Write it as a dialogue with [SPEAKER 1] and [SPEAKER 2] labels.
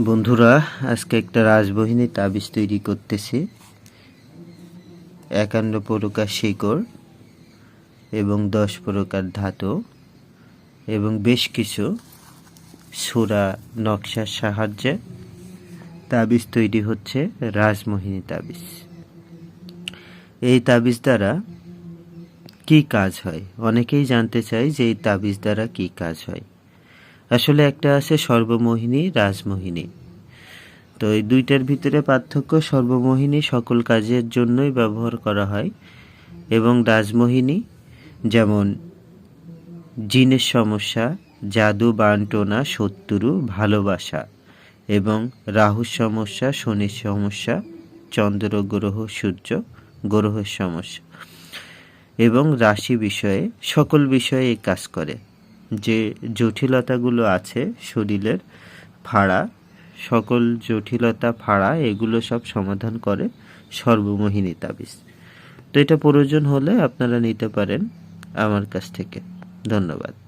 [SPEAKER 1] বন্ধুরা, আজকে একটা রাজবহিনী তাবিজ তৈরি করতেছি। একান্ন প্রকার শিকড় এবং দশ প্রকার ধাতু এবং বেশ কিছু সুরা নকশার সাহায্যে তাবিজ তৈরি হচ্ছে রাজমোহিনী তাবিজ। এই তাবিজ দ্বারা কি কাজ হয়? অনেকেই জানতে চায় যে এই তাবিজ দ্বারা কি কাজ হয়। আসলে একটা আছে সর্বমোহিনী, রাজমোহিনী। তো এই দুইটার ভিতরে পার্থক্য, সর্বমোহিনী সকল কাজের জন্যই ব্যবহার করা হয় এবং রাজমোহিনী যেমন জিনের সমস্যা, জাদু, বান্টনা, শত্রু, ভালোবাসা এবং রাহুর সমস্যা, শনির সমস্যা, চন্দ্র, গ্রহ, সূর্য, গ্রহের সমস্যা এবং রাশি বিষয়ে সকল বিষয়ে এই কাজ করে। যে জটিলতাগুলো আছে শরীরের ফাড়া, সকল জটিলতা ফাড়া, এগুলো সব সমাধান করে সর্বমোহিনী তাবিজ। তো এটা প্রয়োজন হলে আপনারা নিতে পারেন আমার কাছ থেকে। ধন্যবাদ।